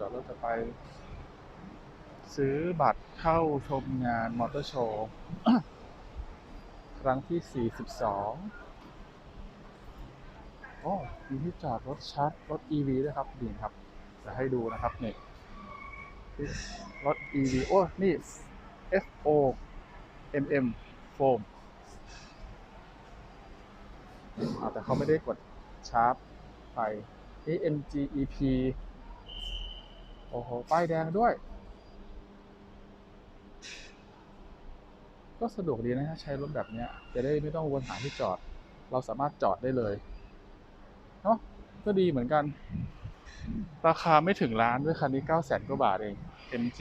ดี๋ยวเราจะไป ซื้อบัตรเข้าชมงานมอเตอร์โชว์ครั้งที่ 42 โอ้มีที่จอดรถชาร์จรถ EV ด้วยครับดีครับ จะให้ดูนะครับเนี่ยรถ EV โอ้ นี่ FO MM โฟมแต่เขาไม่ได้กดชาร์จไฟนี่ MG EP โอ้โห ป้ายแดงด้วย ก็สะดวกดีนะถ้าใช้รถแบบเนี้ยจะได้ไม่ต้องวนหาที่จอด เราสามารถจอดได้เลย เนาะก็ดีเหมือนกัน ราคาไม่ถึงล้านด้วยคันนี้9 0 0 0 0กว่าบาทเอง MG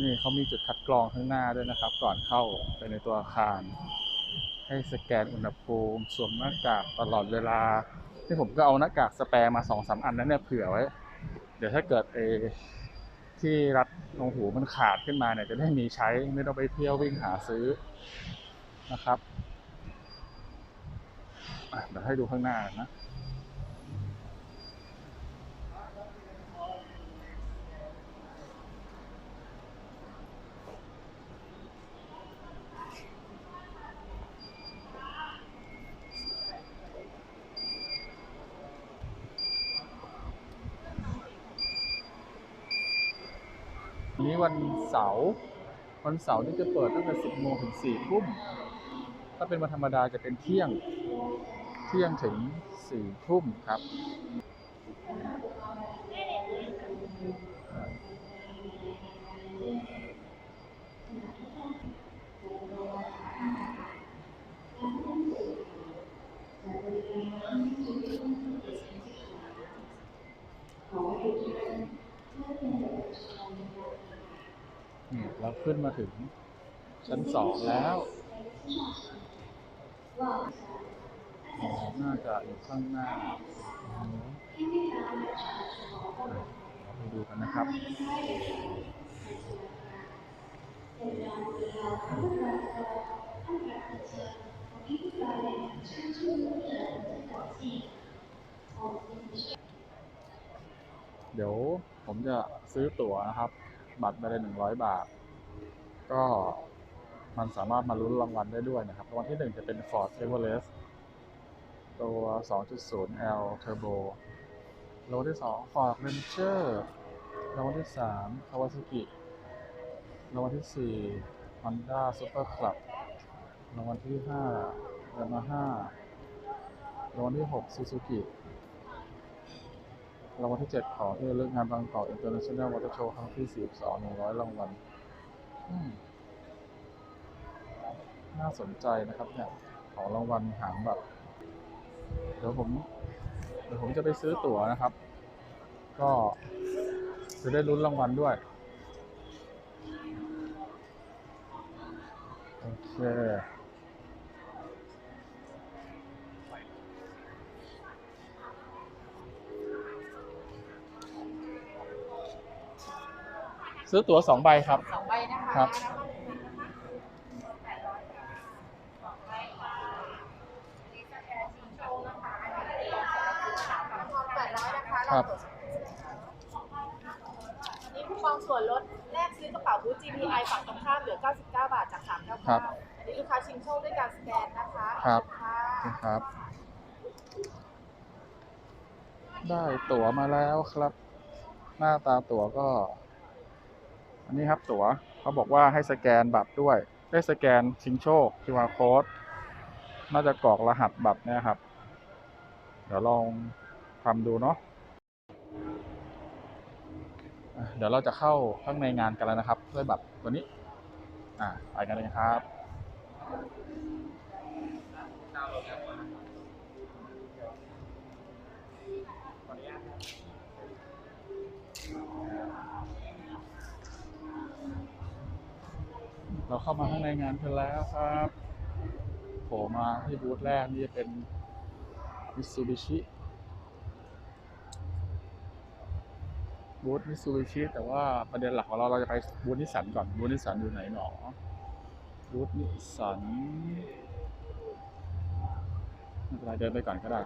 นี่เขามีจุดคัดกรองข้างหน้าด้วยนะครับ ก่อนเข้าไปในตัวอาคาร ให้สแกนอุณหภูมิสวมหน้ากากตลอดเวลาที่ผมก็เอาหน้ากากสแปร์มาสองสามอันนั้นเนี่ยเผื่อไว้ เดี๋ยวถ้าเกิดเอที่รัดตรงหูมันขาดขึ้นมาเนี่ยจะได้มีใช้ไม่ต้องไปเที่ยววิ่งหาซื้อนะครับเดี๋ยวให้ดูข้างหน้านะ นี้วันเสาร์วันเสาร์นี่จะเปิดตั้งแต่ 10 โมงถึง 4 ทุ่ม ถ้าเป็นวันธรรมดาจะเป็นเที่ยง เที่ยงถึง 4 ทุ่มครับ นี่เราขึ้นมาถึง ชั้นสองแล้วอ๋อน่าจะอยู่ข้างหน้ามเราไปดูกันนะครับเดี๋ยวผมจะซื้อตั๋วนะครับ บัตรใบละหนึ่งร้อยบาท ก็ มันสามารถมาลุ้นรางวัลได้ด้วยนะครับรางวัลที่หนึ่งจะเป็น Ford Everest ตัว 2.0L Turbo รางวัลที่สอง Ford Ranger รางวัลที่สาม Kawasaki รางวัลที่สี่ Honda Super Club รางวัลที่ห้า Yamaha รางวัลที่หก Suzuki รางวัลที่ 7 ของที่ระลึกงานบางกอก International Water Show ครั้งที่ 42 100 รางวัลอืม น่าสนใจนะครับเนี่ยของรางวัลหางแบบ เดี๋ยวผมเดี๋ยวผมจะไปซื้อตั๋วนะครับ ก็จะได้ลุ้นรางวัลด้วยโอเคซื้อตั๋วสองใบครับสองใบนะคะครับ แปดร้อยนะ คะครับ อันนี้คูปองส่วนลดแลกซื้อกระเป๋าบูธ GPI ฝั่งตรงข้ามเหลือ 99 บาทจากครับ399อันนี้ลูกค้าชิงโชคด้วยการสแกนนะคะครับค่ะนะครับ ได้ตั๋วมาแล้วครับ หน้าตาตั๋วก็ อันนี้ครับตั๋วเขาบอกว่าให้สแกนบัตรด้วย ได้สแกนชิงโชค QR code น่าจะกรอกรหัสบัตรเนี่ยครับ เดี๋ยวลองทำดูเนาะอะ เดี๋ยวเราจะเข้าข้างในงานกันแล้วนะครับด้วยบัตรตัวนี้ อ่าไปกันเลยครับเราเข้ามาข้างในงานกันแล้วครับโผล่มาที่บูธแรกนี่จะเป็นมิ t ซู บูธมิ t ซูบิชิแต่ว่าประเด็นหลักของเราเราจะไปบูธนิสสันก่อนบูธนิสสันอยู่ไหนหนอบูธนิสสันเป็นไรเดินไปก่อนก็ได้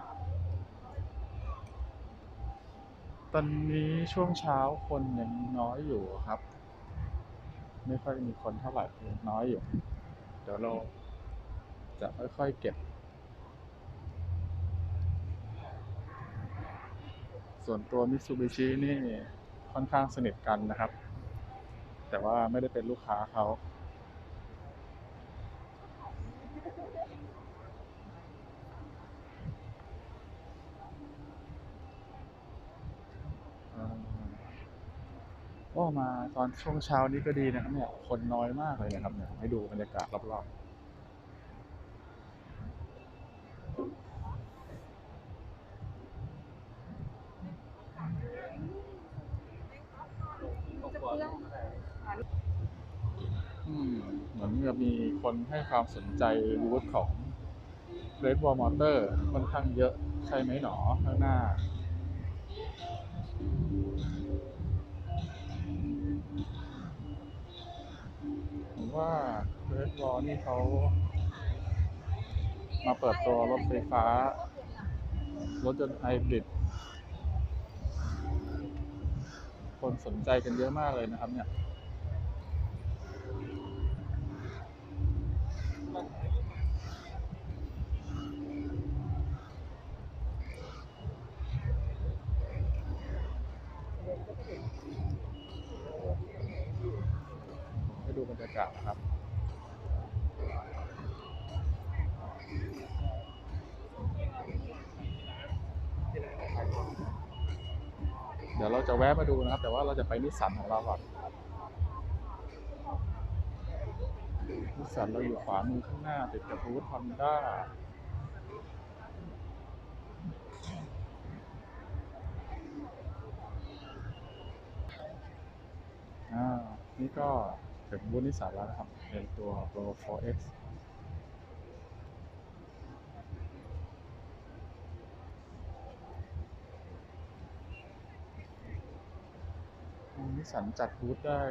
ตอนนี้ช่วงเช้าคนยังน้อยอยู่ครับ ไม่ค่อยมีคนเท่าไหร่น้อยอยู่ เดี๋ยวเราจะค่อยๆเก็บ ส่วนตัวมิตซูบิชินี่ ค่อนข้างสนิทกันนะครับ แต่ว่าไม่ได้เป็นลูกค้าเขาเออมาตอนช่วงเช้านี้ก็ดีนะครับเนี่ยคนน้อยมากเลยนะครับเนี่ยให้ดูบรรยากาศรอบๆอืมเหมือนกับมี ความสนใจบูธของ Red Wall Motor ค่อนข้างเยอะใช่ไหมหนอข้างหน้า ผมว่าเรดวอลนี่เขามาเปิดตัวรถไฟฟ้า รถยนต์ไฮบริดคนสนใจกันเยอะมากเลยนะครับเนี่ย ให้ดูบรรยากาศนะครับ เดี๋ยวเราจะ แวะมาดูนะครับ แต่ว่าเราจะไปนิสสันของเราก่อนนิสสันเราอยู่ขวามือข้างหน้าติดกับบูธฮอนด้าอ่า นี่ก็ถึงบูธนิสสันแล้วนะครับ เป็นตัว Pro 4X นิ สันจัดบูธได้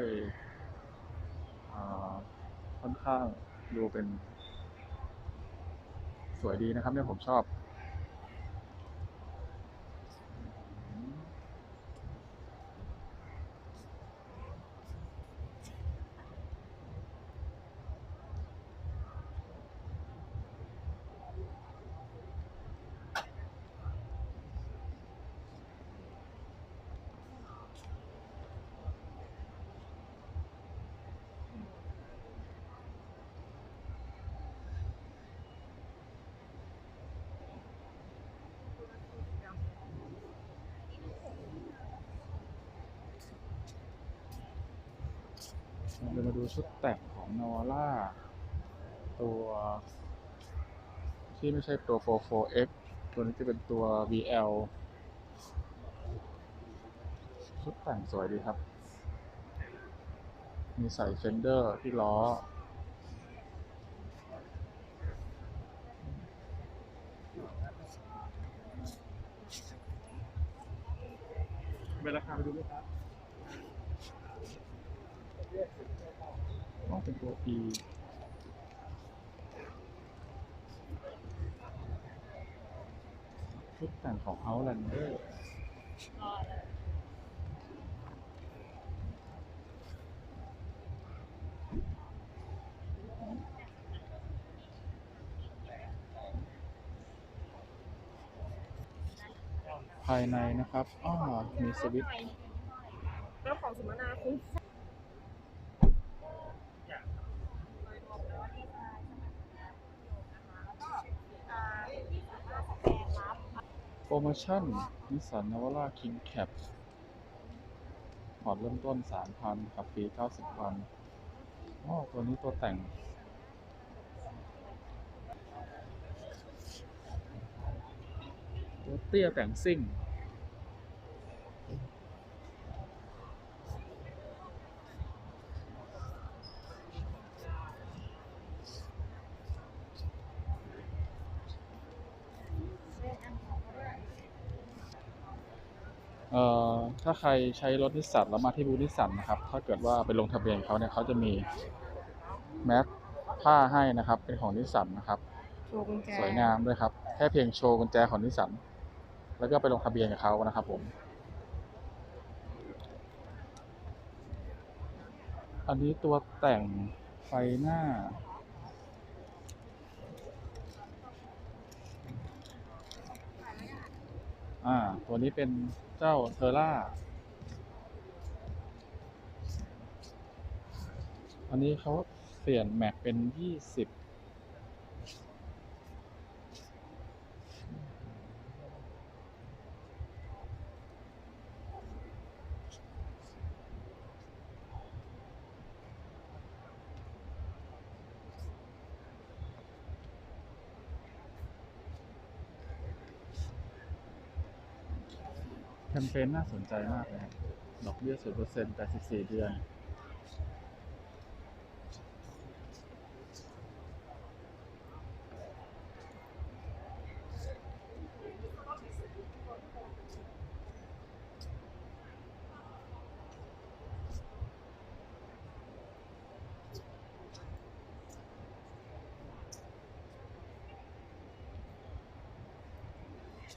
ค่อนข้างดูเป็น สวยดีนะครับเนี่ยผมชอบ เราจะมาดูชุดแต่งของนอร่าตัวที่ไม่ใช่ตัว 44X ตัวนี้จะเป็นตัว VL ชุดแต่งสวยดีครับ มีใส่เฟนเดอร์ที่ล้อ เป็นราคาไปดูด้วยครับ ต้องเป็นตัว E ชุดแต่งของ Outlander ภายในนะครับอ้อมีสวิตช์ แล้วของสมนาคุณ โปรโมชั่นนิสสันนาวาร่าคิงแคปผ่อนเริ่มต้น 3,000 กับฟรี 90 วันอ๋อตัวนี้ตัวแต่ง ตัวเตี้ยแต่งซิ่ง เอ่อถ้า ใครใช้รถนิสสันแล้วมาที่บูธนิสสันนะครับ ถ้าเกิดว่าไปลงทะเบียนเขาเนี่ยเขาจะมีแมสผ้าให้นะครับ เป็นของนิสสันนะครับโชว์กุญแจสวยงามด้วยครับ แค่เพียงโชว์กุญแจของนิสสันแล้วก็ไปลงทะเบียนกับเขานะครับ ผม อันนี้ตัวแต่งไฟหน้า อ่า ตัวนี้เป็นเจ้าเทอร่า อันนี้เขาเปลี่ยนแม็กเป็นยี่สิบแคมเปญน่าสนใจมากเลยดอกเบี้ยศูนเปอร์เซ็นต์แปดสิบสี่เดือน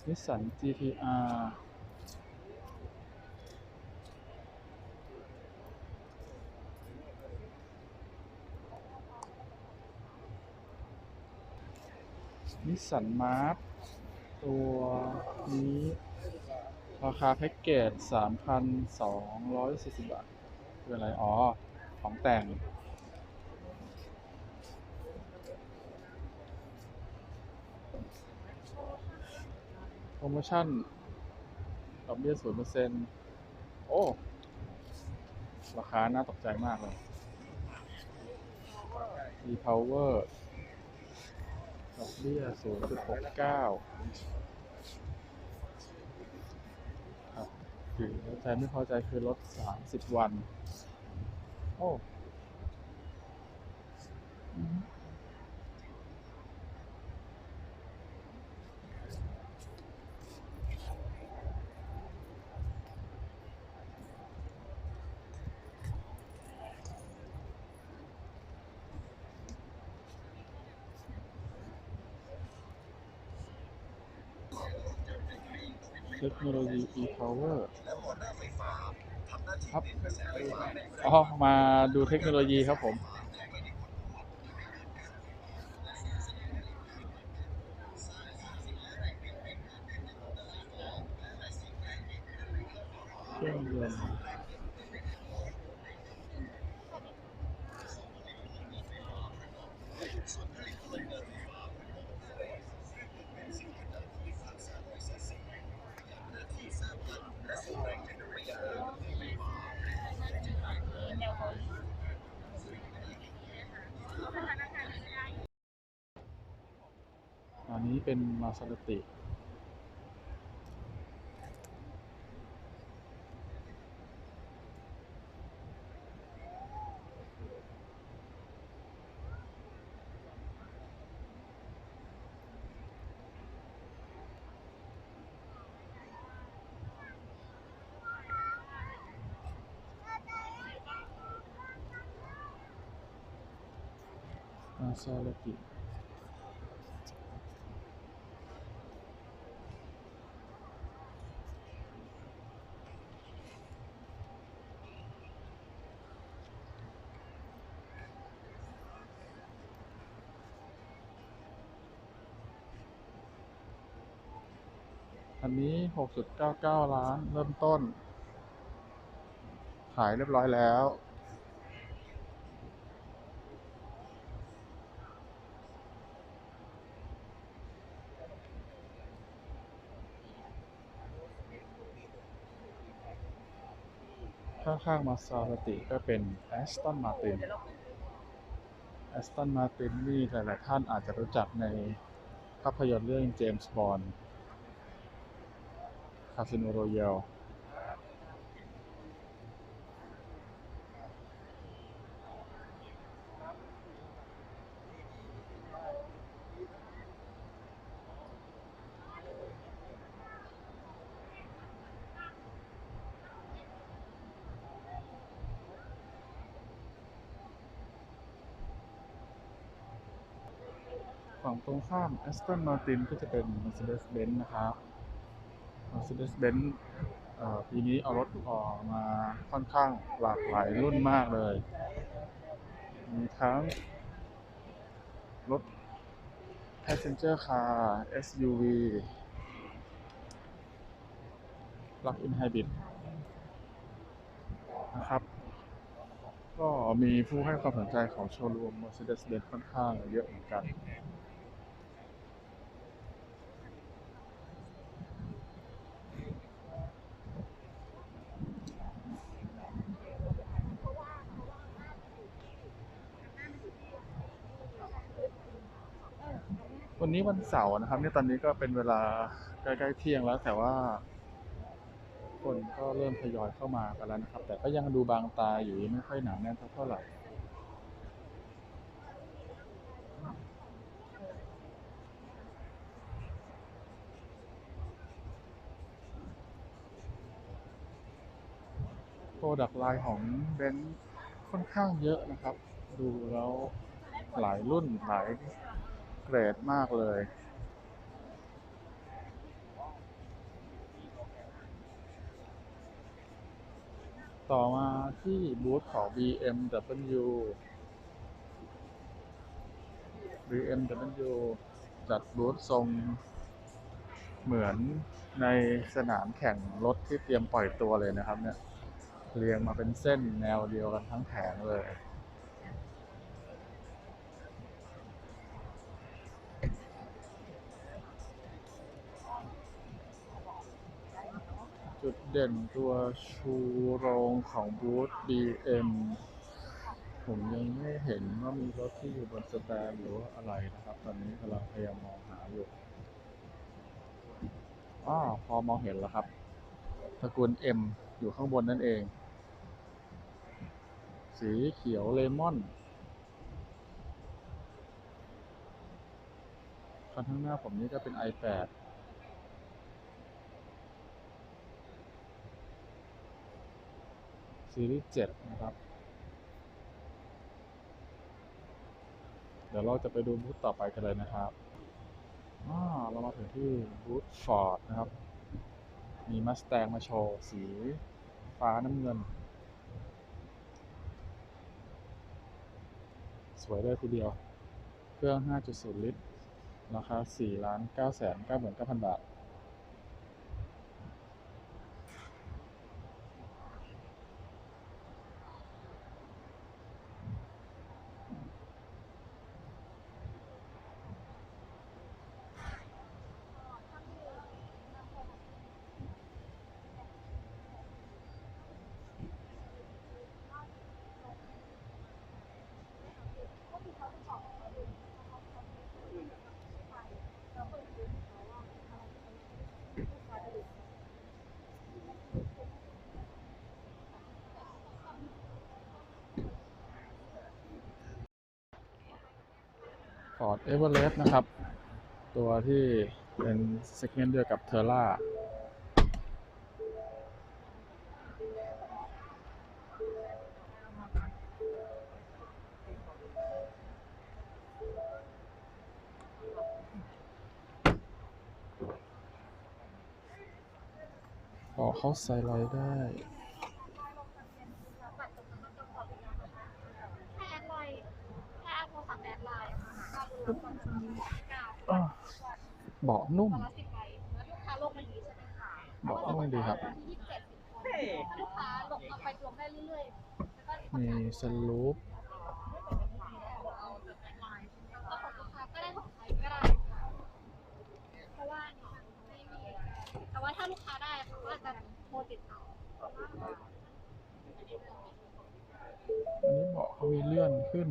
นิสสัน GTR นิสสันมาร์ตัวนี้ราคาแพ็กเกจ 3,240 บาท คืออะไร อ๋อ ของแต่ง โปรโมชั่นดอกเบี้ยศูนย์เปอร์เซ็นต์โอ้ ราคาน่าตกใจมากเลย e-power ดอกเบี้ยศูนย์จุดหกเก้าครับคือใจไม่พอใจคือลดสามสิบวัน โอ้อ มเทคโนโลยี e-power ครับอ๋อมาดูเทคโนโลยีครับผมเครื่องยนต์ เป็นมาสเตติมาซาล 6.99 ล้าน เริ่มต้น ขายเรียบร้อยแล้ว ข้างๆมาซาลติก็เป็นแอสตันมาตินแอสตันมาตินนี่หลายๆท่านอาจจะรู้จักในภาพยนตร์เรื่องเจมส์บอนด์ คาสิโนโรยัลฝั่งตรงข้าม Aston Martin ก็จะเป็น Mercedes-Benz นะครับ Mercedes-Benz ปีนี้เอารถออกมาค่อนข้างหลากหลายรุ่นมากเลย มีทั้งรถ passenger car SUV plug-in hybrid นะครับ ก็มีผู้ให้ความสนใจของโชว์รูม Mercedes-Benz ค่อนข้างเยอะเหมือนกัน นนี้วันเสาร์นะครับเนี่ยตอนนี้ก็เป็นเวลาใกล้ๆเที่ยงแล้ว แต่ว่า คนก็เริ่มทยอยเข้ามากันแล้วนะครับ แต่ก็ยังดูบางตาอยู่ไม่ค่อยหนาแน่นเท่าไหร่โปรดักไลน์ของเบนค่อนข้างเยอะนะครับ ดูแล้วหลายรุ่นหลาย เกรดมากเลย ต่อมาที่บูธของ BMW BMW จัดบูธทรงเหมือนในสนามแข่งรถที่เตรียมปล่อยตัวเลยนะครับเนี่ย เรียงมาเป็นเส้นแนวเดียวกันทั้งแผงเลย เด่นตัวชูโรงของบูธ BM ผมยังไม่เห็นว่ามีรถที่อยู่บนสแตนหรือว่าอะไรนะครับ ตอนนี้กำลังพยายามมองหาอยู่อ้อพอมองเห็นแล้วครับตระกูล M อยู่ข้างบนนั่นเอง สีเขียวเลมอนคันข้างหน้าผมนี่ก็เป็น iPad ซีรีส์7นะครับ เดี๋ยวเราจะไปดูบูธต่อไปกันเลยนะครับอ่าเรามาถึงที่บูธฟอร์ดนะครับ มีมัสแตงมาโชว์ สีฟ้าน้ำเงิน สวยเลยทีเดียว เครื่อง 5.0 ลิตร ราคา4ล้าน9แสน99,000 บาท Ford Everest นะครับ ตัวที่เป็น segment เดียวกับ Terra พอเขาใส่ไลน์ได้ งได้เรื่อยๆแล้วก็มีสลูปเอาแบบแอดไลน์แล้วก็ของลูกค้าก็ได้ของใครก็ได้ค่ะเพราะว่าเนี่ยไม่มีแต่ว่าถ้าลูกค้าได้เขาก็จะโทรติดต่ออันนี้เบาะเขามีเลื่อนขึ้น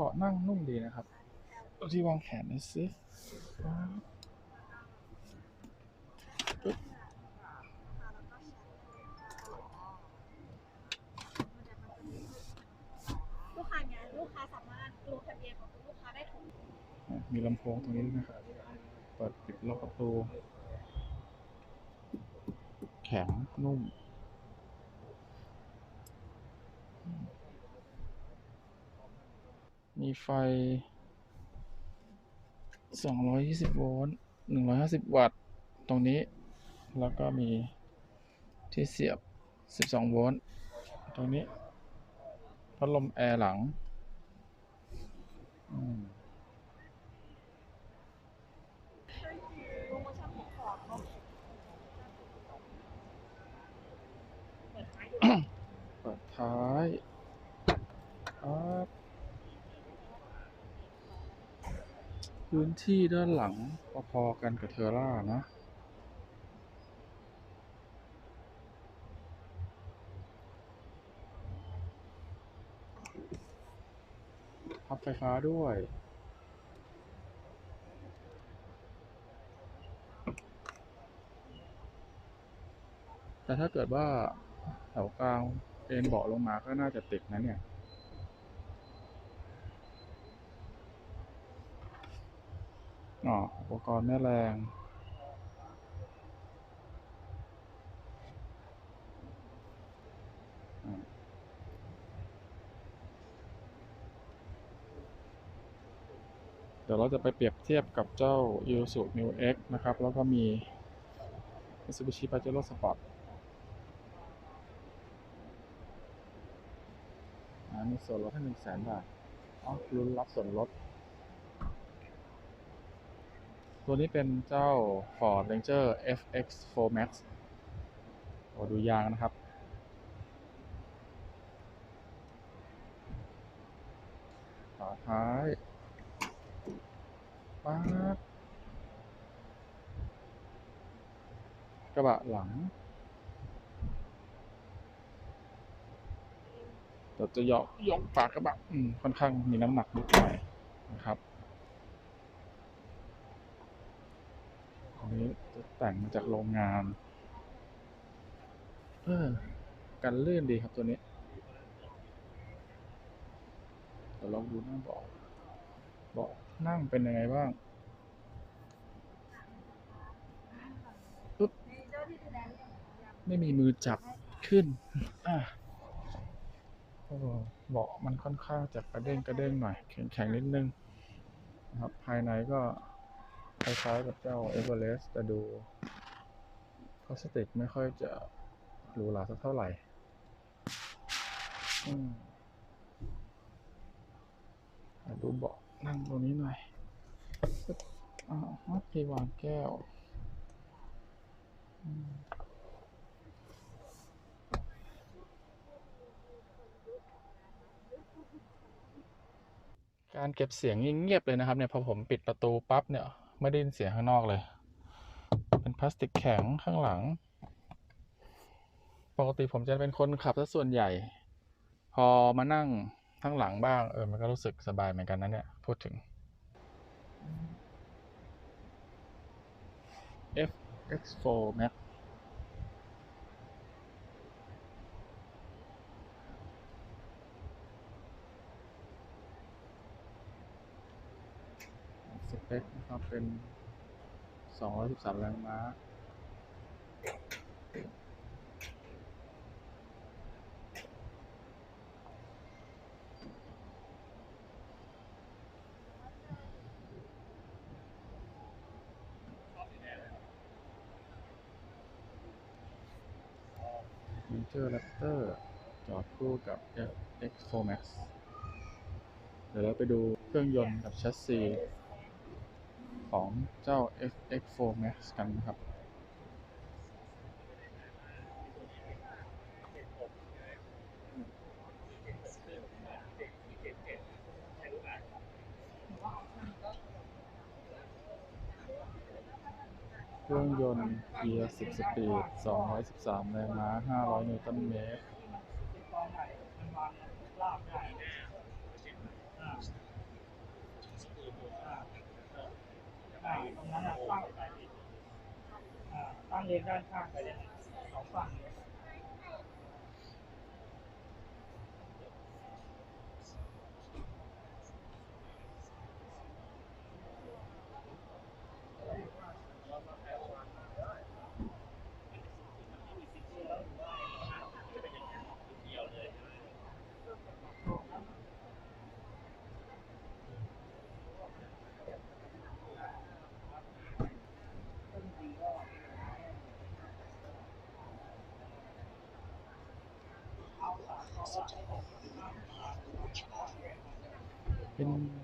เบาะนั่งนุ่มดีนะครับเอาที่วางแขนหน่อยสิปึ๊บลูกค้าเนี่ยลูกค้าสามารถลงทะเบียนของลูกค้าได้ถูกอะมีลำโพงตรงนี้ด้วยนะครับเปิดปิดล็อกประตูแข็งนุ่ม มีไฟ 220 โวลต์ 150 วัตต์ ตรงนี้ แล้วก็มีที่เสียบ 12 โวลต์ ตรงนี้ พัดลมแอร์หลัง เปิดท้ายดู เปิดท้ายครับ พื้นที่ด้านหลังพอๆกันกับเทอร่านะพับไฟฟ้าด้วย แต่ถ้าเกิดว่าแถวกลางเอ็นเบาะลงมาก็น่าจะติดนะเนี่ย อ๋ออุปกรณ์แม่แรงเดี๋ยวเราจะไปเปรียบเทียบกับเจ้า Isuzu New X นะครับ แล้วก็มี Mitsubishi Pajero Sport อ่ามีส่วนลดให้หนึ่งแสนบาทอ๋อลุ้นรับส่วนลด ตัวนี้เป็นเจ้า Ford Ranger FX4 Max โอ้ดูยางนะครับฝาท้ายป๊ากระบะหลังเราจะยกยกฝากระบะอืมค่อนข้างมีน้ำหนักนิดหน่อยนะครับ อั นี้จะแต่งมาจากโรงงาน เออ กันลื่นดีครับตัวนี้เดี๋ยวลองดูหน้าเบาะเบาะนั่งเป็นยังไงบ้างปึ๊บไม่มีมือจับขึ้น อะเบาะมันค่อนข้างจะกระเด้งกระเด้งหน่อย แข็งแข็งนิดนึงนะครับ ภายในก็ คล้ายๆกับเจ้าเอเวอเรสต์แต่ดูพลาสติกไม่ค่อยจะหรูหราสักเท่าไหร่มอะดูเบาะนั่งตรงนี้หน่อยปึ๊บอ่าที่วางแก้วการเก็บเสียงเงียบๆเลยนะครับเนี่ยพอผมปิดประตูปั๊บเนี่ย ไม่ได้ยินเสียงข้างนอกเลย เป็นพลาสติกแข็งข้างหลัง ปกติผมจะเป็นคนขับซะส่วนใหญ่ พอมานั่งข้างหลังบ้างเออมันก็รู้สึกสบายเหมือนกันนะเนี่ย พูดถึง FX4 Max ส เปคนะครับเป็น 213 แรงม้า Ranger Raptor จอดคู่กับ FX4 Max เดี๋ยวเราไปดูเครื่องยนต์กับแชสซี ของเจ้า FX4 Max กันนะครับ เครื่องยนต์เกียร์ 10 สปีด 213 แรงม้า 500 นิวตันเมตร อ่าตรงนั้นอะตั้งอ่า ตั้งเลนด้านข้างไปเลยสองฝั่ง เลยเป็น